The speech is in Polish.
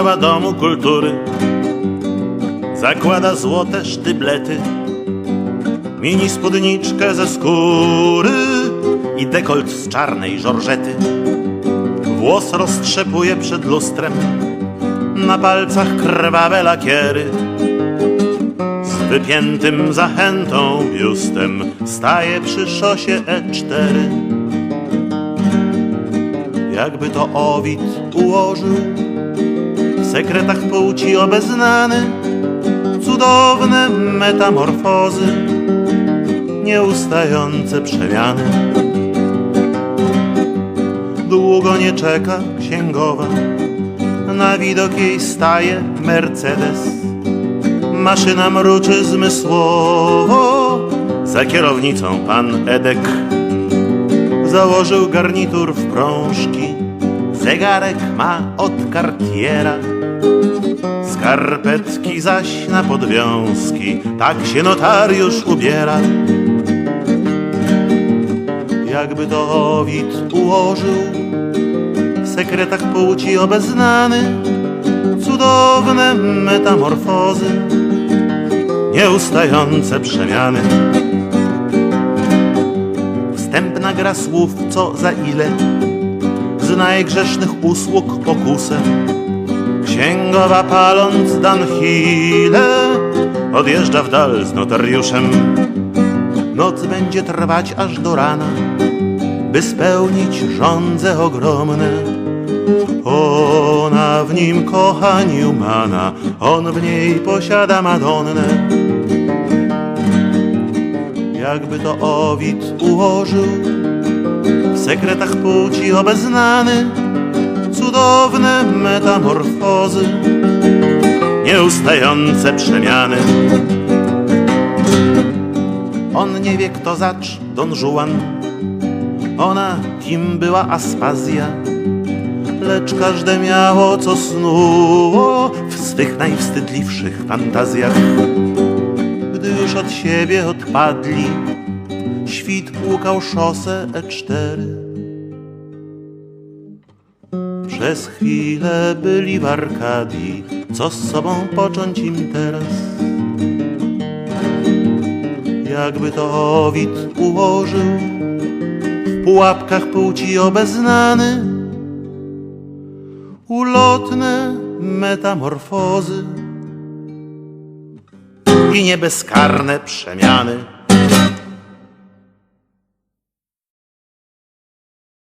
księgowa domu kultury zakłada złote sztyblety, mini spódniczkę ze skóry i dekolt z czarnej żorżety. Włos roztrzepuje przed lustrem, na palcach krwawe lakiery. Z wypiętym zachętą biustem staje przy szosie E4. Jakby to Ovid ułożył sekretach płci obeznany cudowne metamorfozy, nieustające przemiany. Długo nie czeka księgowa, na widok jej staje Mercedes. Maszyna mruczy zmysłowo, za kierownicą pan Edek. Założył garnitur w prążki, zegarek ma od Cartiera. Skarpetki zaś na podwiązki, tak się notariusz ubiera. Jakby to Ovid ułożył w sekretach płci obeznany cudowne metamorfozy, nieustające przemiany. Wstępna gra słów, co za ile z najgrzesznych usług pokusę. Księgowa paląc Danhile odjeżdża w dal z notariuszem. Noc będzie trwać aż do rana, by spełnić żądze ogromne. Ona w nim kocha Newmana, on w niej posiada Madonnę. Jakby to Ovid ułożył sekretach płci obeznany cudowne metamorfozy, nieustające przemiany. On nie wie, kto zacz Don Juan, ona kim była Aspazja, lecz każde miało, co snuło w swych najwstydliwszych fantazjach. Gdy już od siebie odpadli, świt płukał szosę E4. Przez chwilę byli w Arkadii, co z sobą począć im teraz? Jakby to Ovid ułożył w pułapkach płci obeznany ulotne metamorfozy i niebezkarne przemiany.